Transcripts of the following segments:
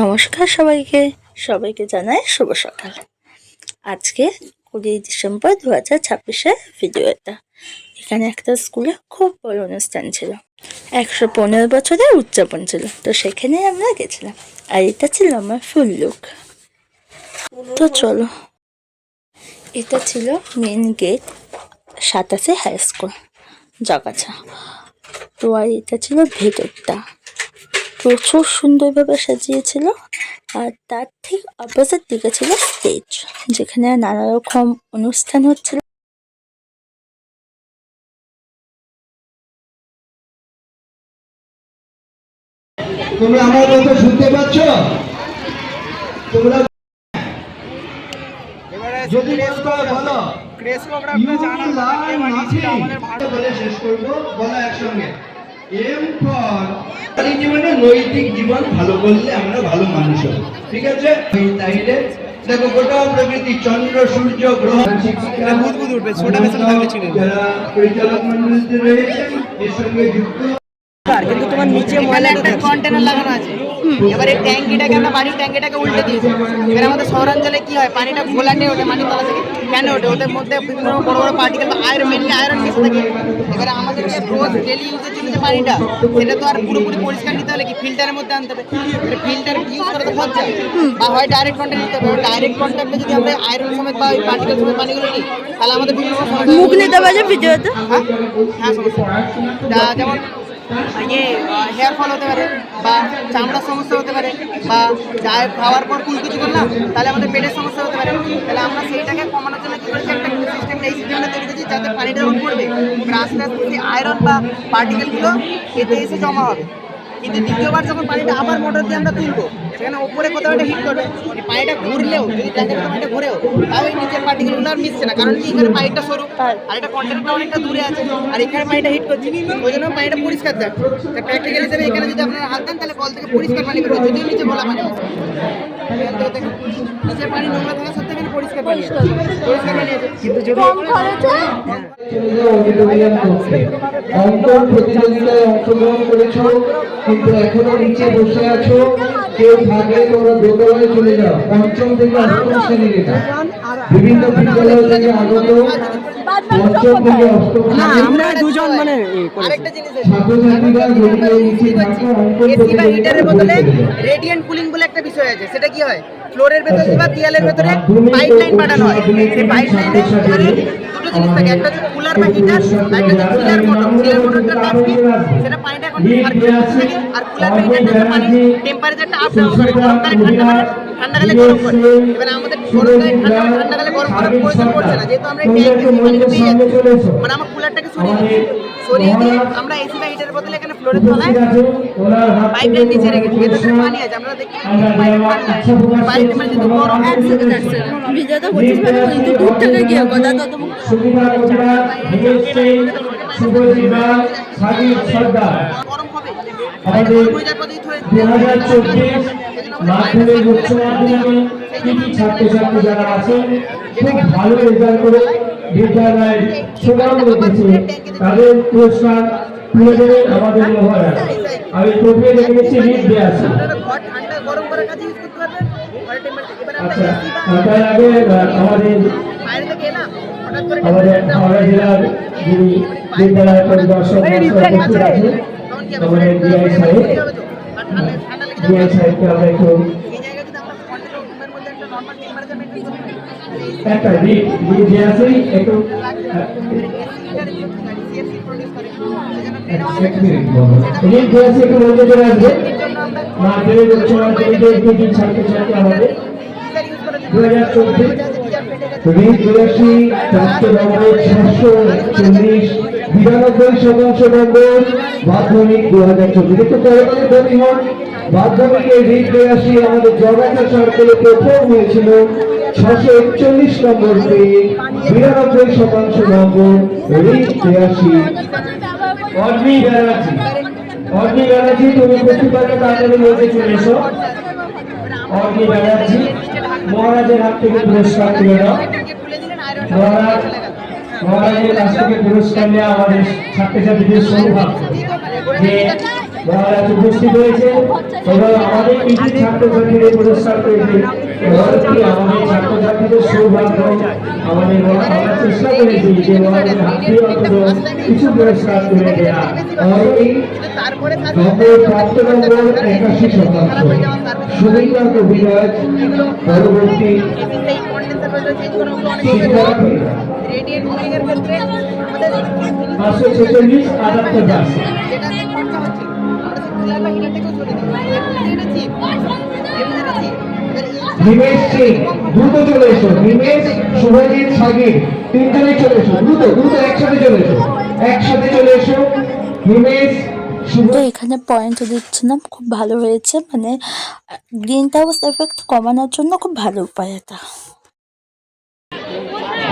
নমস্কার সবাইকে। সবাইকে জানাই শুভ সকাল। আজকে কুড়ি ডিসেম্বর দু হাজার ছাব্বিশে ভিডিও এটা। এখানে একটা স্কুলে খুব বড় অনুষ্ঠান ছিল। একশো পনেরো বছরের উদযাপন ছিল। তো সেখানে আমরা গেছিলাম। আর এটা ছিল আমার ফুল লুক তো চলো, এটা ছিল মেন গেট সাতাশে হাই স্কুল জগাছা। তো আর এটা ছিল ভেতরটা। প্রচুর সুন্দরভাবে সাজিয়েছিল আর তার ঠিক অপোজিট দিকে ছিল স্টেজ যেখানে নানা রকম অনুষ্ঠান হচ্ছিল। আমার কথা শুনতে পাচ্ছ? তোমরা যদি শেষ করব। বলো একসঙ্গে। জীবনে নৈতিক জীবন ভালো করলে আমরা ভালো মানুষ হব ঠিক আছে এই তাইলে দেখো গোটা প্রকৃতি চন্দ্র সূর্য গ্রহ। যারা পরিচালক মন্ডলীতে রয়েছেন এর সঙ্গে যুক্ত কিন্তু তোমার নিচে ময়লা একটা কন্টেনার লাগানো আছে। এবারে ট্যাঙ্কিটাকে আমরা বাড়ির ট্যাঙ্কিটাকে উল্টে দিয়েছি। এবার আমাদের শহরাঞ্চলে কি হয় পানিটা ঘোলাটে ওঠে মাটির তলা থেকে কেন ওঠে? ওদের মধ্যে বিভিন্ন বড় বড় পার্টিকেল বা আয়রন মেনলি আয়রন মিশে থাকে। এবারে আমাদের যে রোজ ডেলি ইউজের জন্য যে পানিটা সেটা তো আর পুরোপুরি পরিষ্কার নিতে হলে কি ফিল্টারের মধ্যে আনতে হবে? ফিল্টার ইউজ করে তো খরচা? বা হয় ডাইরেক্ট কন্ট্যাক্ট নিতে হবে। ডাইরেক্ট কন্ট্যাক্টে যদি আমরা আয়রন সমেত বা ওই পার্টিকেল সমেত পানিগুলো নিই তাহলে আমাদের বিভিন্ন মুখ নিতে পারছে ভিডিওতে হ্যাঁ হ্যাঁ যেমন ইয়ে হেয়ার ফল হতে পারে বা চামড়ার সমস্যা হতে পারে বা চায় খাওয়ার পর কুলকুচি করলাম, তাহলে আমাদের পেটের সমস্যা হতে পারে। তাহলে আমরা সেইটাকে কমানোর জন্য কী করেছি একটা সিস্টেম এই সিস্টেমটা তৈরি করেছি যাতে পানিটা যখন পড়বে আস্তে আস্তে আয়রন বা পার্টিকেলগুলো এতে এসে জমা হবে। কিন্তু দ্বিতীয়বার যখন পানিটা আবার মোটর দিয়ে আমরা তুলবো সেখানে ওপরে কোথাও একটা হিট করবে। এই পানিটা ঘুরলেও যদি দেখেন পানিটা ঘুরেও তাও এই নিচের পার্টিকেলগুলো আর মিশছে না। কারণ কি এখানে পাইপটা সরু আর এটা কন্টেনারটা অনেকটা দূরে আছে আর এখানে পানিটা হিট করছে। ওই জন্য পানিটা পরিষ্কার থাকে প্র্যাকটিক্যাল হিসেবে এখানে যদি আপনারা হাত দেন তাহলে কল থেকে পরিষ্কার পানি বেরোবে যদিও নিচে বলা নিচের পানি নোংরা থাকা সত্ত্বেও এখানে পরিষ্কার পানি পরিষ্কার পানি আছে। কিন্তু যদি অডিটোরিয়াম করছে অঙ্কন প্রতিযোগিতায় অংশগ্রহণ করেছ কিন্তু এখনও নিচে বসে আছো। কেউ থাকলে তোমরা দোতলায় চলে যাও পঞ্চম থেকে অষ্টম শ্রেণির এটা। বিভিন্ন বিদ্যালয় থেকে আগত পঞ্চম থেকে অষ্টম আমরা দুজন মানে আরেকটা জিনিস আছে। ছাত্রছাত্রীরা যদি নিচে থাকো অঙ্কন এসি বদলে রেডিয়েন্ট কুলিং বলে একটা বিষয় আছে। সেটা কি হয়? ফ্লোরের ভেতরে বা দেয়ালের ভেতরে পাইপ লাইন পাঠানো হয়। সেই পাইপ লাইনে দুটো জিনিস থাকে। একটা হচ্ছে কুলার বা হিটার একটা হচ্ছে চিলার মোটর চিলার মোটরটার সেটা পানিটা আর কুলার পানি টেম্পারেচারটা আপ ডাউন করে গরমকালে ঠান্ডা ঠান্ডাকালে গরম করে। এবার আমাদের গরমকালে ঠান্ডা ঠান্ডাকালে গরম করার প্রয়োজন পড়ছে না। যেহেতু আমরা ট্যাঙ্ক থেকে পানিটা পেয়ে যাচ্ছি। মানে আমার কুলারটাকে সরিয়ে সরিয়ে দিয়ে আমরা এসি বা হিটারের বদলে এখানে ফ্লোরের তলায় পাইপ লাইন নিচে রেখেছি এটাতে পানি আছে। আমরা দেখতে পাইপ লাইন যদি গরম এক সেকেন্ড এক সেকেন্ড ভিডিওটা করছিস মানে ওই দূর থেকে গিয়ে কথা তত সুবিধা মুদ্রা শুভজীবা সাগির সর্দার আমাদের দু হাজার চব্বিশ মাধ্যমিক উচ্চ ছাত্রছাত্রী যারা আছেন, খুব ভালো রেজাল্ট করে বিদ্যালয়ের সুনাম রেখেছে তাদের পুরস্কার তুলে দেবে আমাদের মহারাজ। আমি ট্রফি রেখেছি রিট দিয়ে আছি আচ্ছা তার আগে আমাদের আমাদের জেলার যিনি বিদ্যালয় পরিদর্শক উপস্থিত হবে আমাদের ডিআই সাহেব। ডিআই সাহেবকে আমরা একটু একটা রিট রিট দিয়ে আছে একটু এক মিনিট রিট দিয়ে আছে একটু মধ্যে চলে আসবে। মাধ্যমিক উচ্চ মাধ্যমিকে কৃতি ছাত্রছাত্রী আমাদের দু হাজার চব্বিশ রিট বিরাশি চারশো নম্বর ছশো চল্লিশ বিরানব্বই শতাংশ নম্বর মাধ্যমিক দু হাজার চব্বিশ। একটু পরবর্তী দাবি হন। মাধ্যমিকে রিট বিরাশি আমাদের জগাটা সার্কেলে প্রথম হয়েছিল ছশো একচল্লিশ নম্বর পেয়ে বিরানব্বই শতাংশ নম্বর রিট বিরাশি অর্মি ব্যানার্জি। অর্মি ব্যানার্জি, তুমি প্রতিবারে তাড়াতাড়ি বলতে চলে এসো। অর্মি ব্যানার্জি, মহারাজের হাত থেকে পুরস্কার তুলে দাও মহারাজ মহারাজের আমাদের ছাত্রছাত্রীদের সৌভাগ্য। যে মহারাজ হয়েছে এবং আমাদের কিছু ছাত্রছাত্রীদের পুরস্কার পেয়েছে কি আমাদের ছাত্রছাত্রীদের সৌভাগ্য? আমাদের আমরা কিছু পুরস্কার তুলে দেওয়া পরবর্তী সেই চেঞ্জ করা হলো অনেক রেডিয়েন্ট কুলিং ক্ষেত্রে আমাদের পাঁচশো ছেচল্লিশ আটাত্তর পার্সেন্ট যেটা খরচা হচ্ছে কুলার বা হিটার থেকেও সরে দিই এনেছি এনেছি হিমেশ সিং দ্রুত চলে এসো। হিমেশ শুভজিৎ সাগির তিনজনেই চলে এসো। দ্রুত দ্রুত একসাথে চলে এসো। একসাথে চলে এসো। হিমেশ তো এখানে পয়েন্ট দিচ্ছিলাম খুব ভালো হয়েছে। মানে গ্রিন হাউস এফেক্ট কমানোর জন্য খুব ভালো উপায় এটা।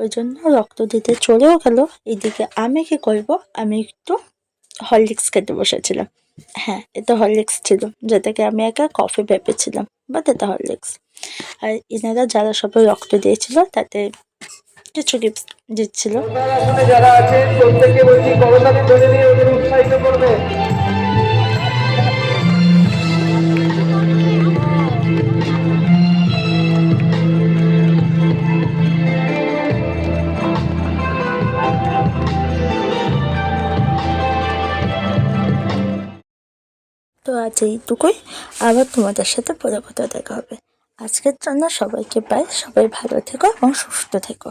ওই জন্য রক্ত দিতে চলেও গেল। এদিকে আমি কি করব? আমি একটু হরলিক্স খেতে বসেছিলাম। হ্যাঁ এটা হরলিক্স ছিল যেটাকে আমি একা কফি ভেবেছিলাম বা এটা হরলিক্স আর এনারা যারা সবাই রক্ত দিয়েছিল, তাতে কিছু গিফট দিচ্ছিল। যারা বলছি ধরে নিয়ে ওদের উৎসাহিত করবে। তো আজ এইটুকুই। আবার তোমাদের সাথে পরে কোথাও দেখা হবে। আজকের জন্য সবাইকে পাই সবাই ভালো থেকো এবং সুস্থ থেকো।